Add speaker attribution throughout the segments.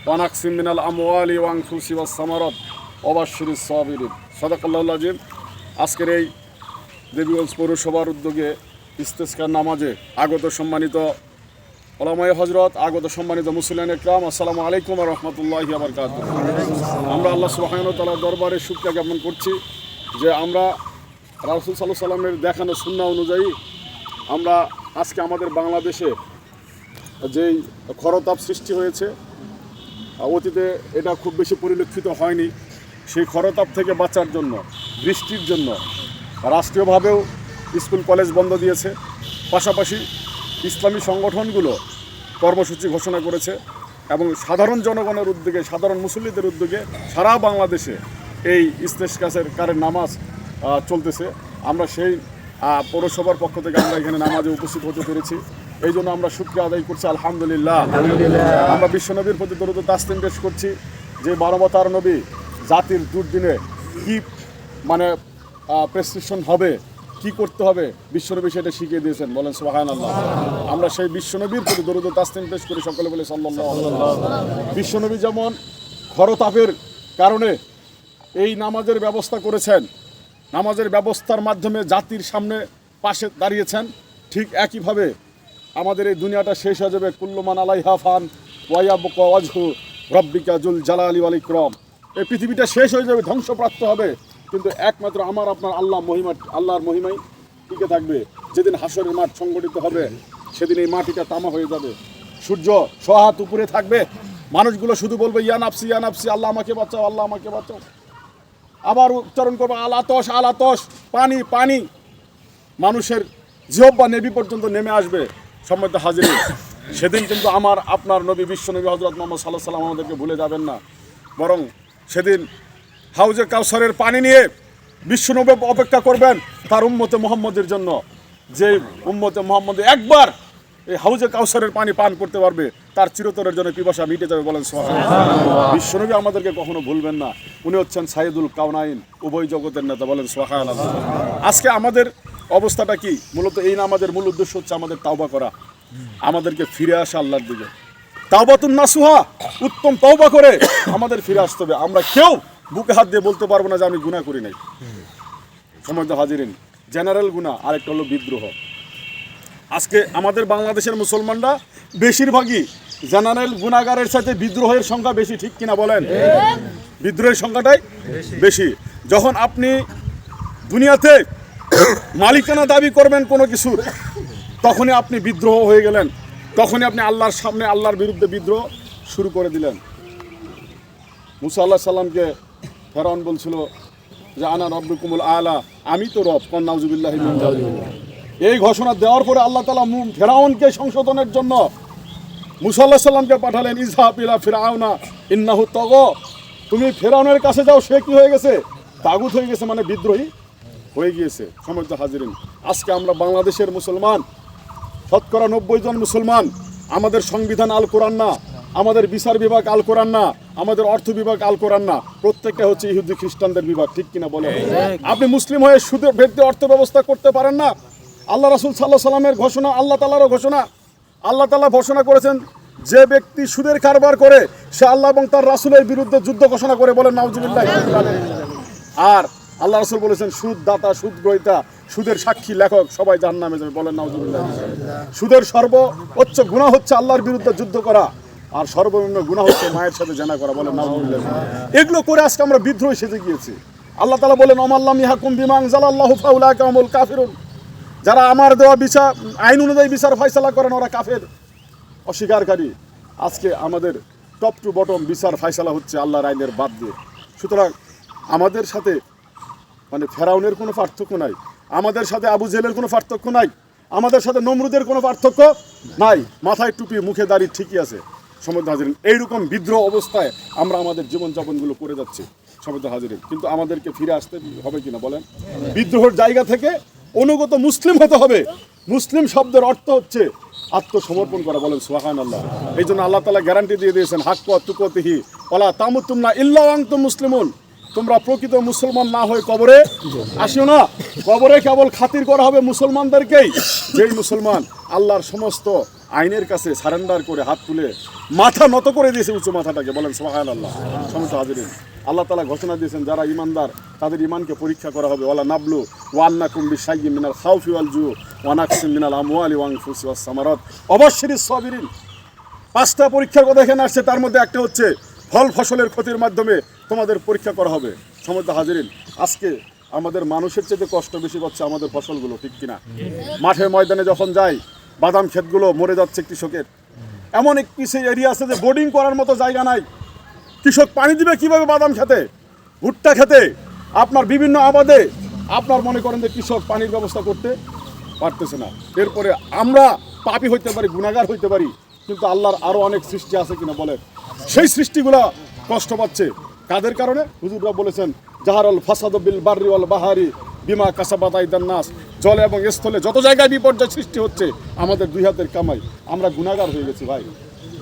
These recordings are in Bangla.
Speaker 1: ওয়ানাকসিম মিনাল আমওয়ালি ওয়াংফুসি ওয়াস সামারত অবাশ্বরী সাবিরিন সদাকাল্লাহ আজকের এই দেবীগঞ্জ পৌরসভার উদ্যোগে ইস্তেস্কার নামাজে আগত সম্মানিত ওলামাই হজরত আগত সম্মানিত মুসলিম ইকরাম আসসালামু আলাইকুম রহমতুল্লাহ আবরকাত আমরা আল্লাহ সুবাহান তালার দরবারে শুক্রিয়া জ্ঞাপন করছি যে আমরা রাসুল সাল্লাহ সাল্লামের দেখানো সুন্না অনুযায়ী আমরা আজকে আমাদের বাংলাদেশে যেই খরতাপ সৃষ্টি হয়েছে অতীতে এটা খুব বেশি পরিলক্ষিত হয়নি। সেই খরতাপ থেকে বাঁচার জন্য, বৃষ্টির জন্য রাষ্ট্রীয়ভাবেও স্কুল, কলেজ বন্ধ দিয়েছে। পাশাপাশি ইসলামী সংগঠনগুলো কর্মসূচি ঘোষণা করেছে এবং সাধারণ জনগণের উদ্যোগে, সাধারণ মুসল্লিদের উদ্যোগে সারা বাংলাদেশে এই ইস্তেশকাসের কারের নামাজ চলতেছে। আমরা সেই পৌরসভার পক্ষ থেকে আমরা এখানে নামাজে উপস্থিত হতে পেরেছি। এই জন্য আমরা শুক্রিয়া আদায় করছি আলহামদুলিল্লাহ। আমরা বিশ্বনবীর প্রতি দরুদ তাসলিম পেশ করছি যে মানবতার নবী জাতির দুর্দিনে কি মানে প্রেসক্রিপশন হবে কি করতে হবে বিশ্বনবী সেটা শিখিয়ে দিয়েছেন। বলেন সোহান আল্লাহ আমরা সেই বিশ্বনবীর প্রতি দরুদ তাসলিম পেশ করি সকলে বলে সাল্লাহ বিশ্বনবী যেমন খরতাপের কারণে এই নামাজের ব্যবস্থা করেছেন নামাজের ব্যবস্থার মাধ্যমে জাতির সামনে পাশে দাঁড়িয়েছেন ঠিক একইভাবে আমাদের এই দুনিয়াটা শেষ হয়ে যাবে। কুল্লমান আলাইহা ফান ওয়াইয়াবক ওয়াজহু রব্বিকা জুল জালালি আলী ইকরাম। এই পৃথিবীটা শেষ হয়ে যাবে, ধ্বংসপ্রাপ্ত হবে। কিন্তু একমাত্র আমার, আপনার আল্লাহ মহিমা, আল্লাহর মহিমাই টিকে থাকবে। যেদিন হাসরের মাঠ সংগঠিত হবে, সেদিন এই মাটিটা তামা হয়ে যাবে। সূর্য সোহাত উপরে থাকবে। মানুষগুলো শুধু বলবে, ইয়া নাফসি ইয়া নাফসি, আল্লাহ আমাকে বাঁচাও, আল্লাহ আমাকে বাঁচাও। আবার উচ্চারণ করব আলাতস আলাতস পানি পানি। মানুষের জিহব বা নেবি পর্যন্ত নেমে আসবে। সম্মত হাজির সেদিন কিন্তু আমার আপনার নবী বিশ্ব নবী হজরত মোহাম্মদ সাল্লাহ সাল্লাম আমাদেরকে ভুলে যাবেন না। বরং সেদিন হাউজে কাউসারের পানি নিয়ে বিশ্বনবী অপেক্ষা করবেন তার উম্মতে মোহাম্মদের জন্য যে উম্মতে মোহাম্মদ একবার এই হাউজে কাউসারের পানি পান করতে পারবে তার চিরতরের জন্য পিপাসা মিটে যাবে বলেন বিশ্বনবী আমাদেরকে কখনো ভুলবেন না। উনি হচ্ছেন সাইদুল কাউনাইন উভয় জগতের নেতা বলেন সোহান আজকে আমাদের অবস্থাটা কি? মূলত এই না আমাদের মূল উদ্দেশ্য হচ্ছে আমাদের তাওবা করা। আমাদেরকে ফিরে আসা আল্লাহর দিকে। তাওবাতুন নাসুহা উত্তম তাওবা করে আমাদের ফিরে আসতে হবে। আমরা কেউ বুকে হাত দিয়ে বলতে পারব না যে আমি গুনাহ করি নাই। সময় তো হাজিরিন। জেনারেল গুনাহ আরেকটা হলো বিদ্রোহ। আজকে আমাদের বাংলাদেশের মুসলমানরা বেশিরভাগই জেনারেল গুণাগারের সাথে বিদ্রোহের সংখ্যা বেশি ঠিক কিনা বলেন? বিদ্রোহের সংখ্যাটাই বেশি। যখন আপনি দুনিয়াতে মালিকানা দাবি করবেন কোনো কিছুর তখনই আপনি বিদ্রোহ হয়ে গেলেন। তখনই আপনি আল্লাহর সামনে, আল্লাহর বিরুদ্ধে বিদ্রোহ শুরু করে দিলেন। মুসা আল্লাহ সাল্লামকে ফেরাউন বলছিল যে, আনা রব্বুকুমুল আলা, আমি তো রব কন্নাউজুবিল্লাহ এই ঘোষণা দেওয়ার পরে আল্লাহ তালা ফেরাউনকে সংশোধনের জন্য মুসাল্লাহ সাল্লামকে পাঠালেন ইজহাব ইলা ফিরাউনা, ইন্নাহু তগ। তুমি ফেরাউনের কাছে যাও, সে কি হয়ে গেছে? তাগুত হয়ে গেছে মানে বিদ্রোহী। হয়ে গিয়েছে। সমস্ত হাজিরিন। আজকে আমরা বাংলাদেশের মুসলমান শতকরা নব্বই জন মুসলমান আমাদের সংবিধান আল কোরআন না আমাদের বিচার বিভাগ আল কোরআন না আমাদের অর্থ বিভাগ আল কোরআন না প্রত্যেকটা হচ্ছে ইহুদি খ্রিস্টানদের বিভাগ ঠিক কিনা বলে আপনি মুসলিম হয়ে সুদের ভেদে অর্থ ব্যবস্থা করতে পারেন না? আল্লাহ রাসুল সাল্লাহ সাল্লামের ঘোষণা আল্লাহ তালারও ঘোষণা। আল্লাহ তালা ঘোষণা করেছেন যে ব্যক্তি সুদের কারবার করে সে আল্লাহ এবং তার রাসুলের বিরুদ্ধে যুদ্ধ ঘোষণা করে বলেন নাউজুবিল্লাহ আর আল্লাহ রাসুল বলেছেন সুদ দাতা সুদ গ্রহিতা সুদের সাক্ষী, লেখক, সবাই যার নামে যাবে, বলেন নাউজুবিল্লাহ। সুদের সর্বোচ্চ গুণা হচ্ছে আল্লাহর বিরুদ্ধে যুদ্ধ করা, আর সর্বনিম্ন গুণা হচ্ছে মায়ের সাথে জানা করা, বলেন নাউজুবিল্লাহ। এগুলো করে আজকে আমরা বিদ্রোহী সেজে গিয়েছি। আল্লাহ তালা বলেন অমাল্লাম ইহাকুম বিমাং জালাল্লাহু ফাউলা কামুল কাফিরুন। যারা আমার দেওয়া বিচার, আইন অনুযায়ী বিচার ফয়সালা করেন, ওরা কাফের, অস্বীকারী। আজকে আমাদের টপ টু বটম বিচার ফয়সালা হচ্ছে আল্লাহর আইনের বাদ দিয়ে। সুতরাং আমাদের সাথে মানে ফেরাউনের কোনো পার্থক্য নাই। আমাদের সাথে আবু জেলের কোনো পার্থক্য নাই। আমাদের সাথে নমরুদের কোনো পার্থক্য নাই। মাথায় টুপি, মুখে দাড়ি ঠিকই আছে। সমুদ্র হাজিরিন, এইরকম বিদ্রোহ অবস্থায় আমরা আমাদের জীবনযাপনগুলো করে যাচ্ছি, সমুদ্র হাজিরিন। কিন্তু আমাদেরকে ফিরে আসতে হবে কিনা বলেন? বিদ্রোহের জায়গা থেকে অনুগত মুসলিম হতে হবে। মুসলিম শব্দের অর্থ হচ্ছে আত্মসমর্পণ করা বলেন সোহান আল্লাহ এই জন্য আল্লাহ তালা গ্যারান্টি দিয়ে দিয়েছেন, হাক্ক তুকতিহি ওলা তামুতুম না ইল্লা মুসলিমুন। তোমরা প্রকৃত মুসলমান না হয়ে কবরে আসিও না। কবরে কেবল খাতির করা হবে মুসলমানদেরকেই। যেই মুসলমান আল্লাহর সমস্ত আইনের কাছে সারেন্ডার করে হাত তুলে মাথা নত করে দিয়েছে উঁচু মাথাটাকে, বলেন সোহান আল্লাহ সমস্ত হাজিরিন। আল্লাহ তালা ঘোষণা দিয়েছেন, যারা ইমানদার তাদের ইমানকে পরীক্ষা করা হবে। ওয়ালা নাবলু ওয়ান্না কুম্বি সাইয়ি মিনাল খাউফি ওয়াল জু ওয়ানাকসিম মিনাল আমওয়ালি ওয়াং ফুসি ওয়াস অবশ্যই সাবিরিন। পাঁচটা পরীক্ষার কথা এখানে আসছে, তার মধ্যে একটা হচ্ছে, ফল ফসলের ক্ষতির মাধ্যমে তোমাদের পরীক্ষা করা হবে। সমস্ত হাজিরিন, আজকে আমাদের মানুষের চেয়ে কষ্ট বেশি করছে আমাদের ফসলগুলো, ঠিক কিনা? মাঠে ময়দানে যখন যাই, বাদাম ক্ষেতগুলো মরে যাচ্ছে কৃষকের। এমন এক কিছু এরিয়া আছে যে বোর্ডিং করার মতো জায়গা নাই। কৃষক পানি দিবে কীভাবে বাদাম খেতে? ভুট্টা খেতে? আপনার বিভিন্ন আবাদে আপনার মনে করেন যে কৃষক পানির ব্যবস্থা করতে পারতেছে না। এরপরে আমরা পাপি হইতে পারি, গুণাগার হইতে পারি, কিন্তু আল্লাহর আরও অনেক সৃষ্টি আছে কিনা বলে সেই সৃষ্টিগুলা কষ্ট পাচ্ছে। কাদের কারণে? হুজুররা বলেছেন জাহারল ফাসাদ বিল বার্রি ওয়াল বাহারি বিমা কাসাবাতাই নাস। জলে এবং স্থলে যত জায়গায় বিপর্যয় সৃষ্টি হচ্ছে আমাদের দুই হাতের কামাই। আমরা গুণাগার হয়ে গেছি ভাই।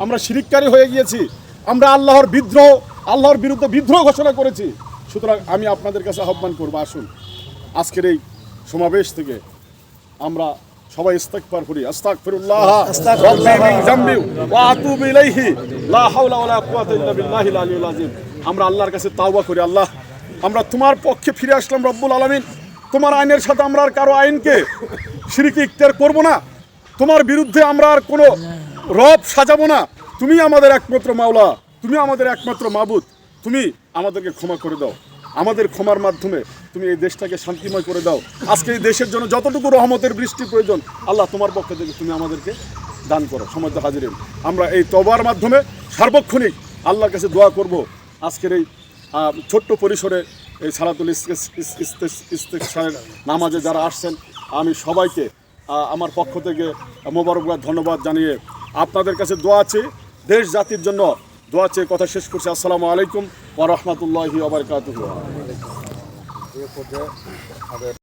Speaker 1: আমরা শিরিককারী হয়ে গিয়েছি। আমরা আল্লাহর বিদ্রোহ আল্লাহর বিরুদ্ধে বিদ্রোহ ঘোষণা করেছি। সুতরাং আমি আপনাদের কাছে আহ্বান করব আসুন। আজকের এই সমাবেশ থেকে আমরা সবাই ইস্তেগফার করি। আস্তাগফিরুল্লাহ। রাব্বি মিন জামবি ওয়া আতুবু ইলাইহি। লা হাওলা ওয়ালা কুওয়াতা ইল্লা বিল্লাহিল আলিয়্যিল আযীম। আমরা আল্লাহর কাছে তাওবা করি, আল্লাহ। আমরা তোমার পক্ষে ফিরে আসলাম রব্বুল আলমিন। তোমার আইনের সাথে আমরা আর কারও আইনকে শিরিকি ইখতিয়ার করব না। তোমার বিরুদ্ধে আমরা আর কোনো রব সাজাবো না। তুমি আমাদের একমাত্র মাওলা, তুমি আমাদের একমাত্র মাবুদ। তুমি আমাদেরকে ক্ষমা করে দাও। আমাদের ক্ষমার মাধ্যমে তুমি এই দেশটাকে শান্তিময় করে দাও। আজকে এই দেশের জন্য যতটুকু রহমতের বৃষ্টি প্রয়োজন, আল্লাহ তোমার পক্ষ থেকে তুমি আমাদেরকে দান করো। সময় হাজিরেন আমরা এই তবার মাধ্যমে সার্বক্ষণিক আল্লাহর কাছে দোয়া করব। আজকের এই ছোট্ট পরিসরে এই সালাতুল ইস্তেকসারের নামাজে যারা আসছেন, আমি সবাইকে আমার পক্ষ থেকে মোবারকবাদ ধন্যবাদ জানিয়ে আপনাদের কাছে দোয়া আছে দেশ জাতির জন্য দোয়া চেয়ে কথা শেষ করছি। আসসালামু আলাইকুম ওয়া রাহমাতুল্লাহি ওয়া বারাকাতুহু।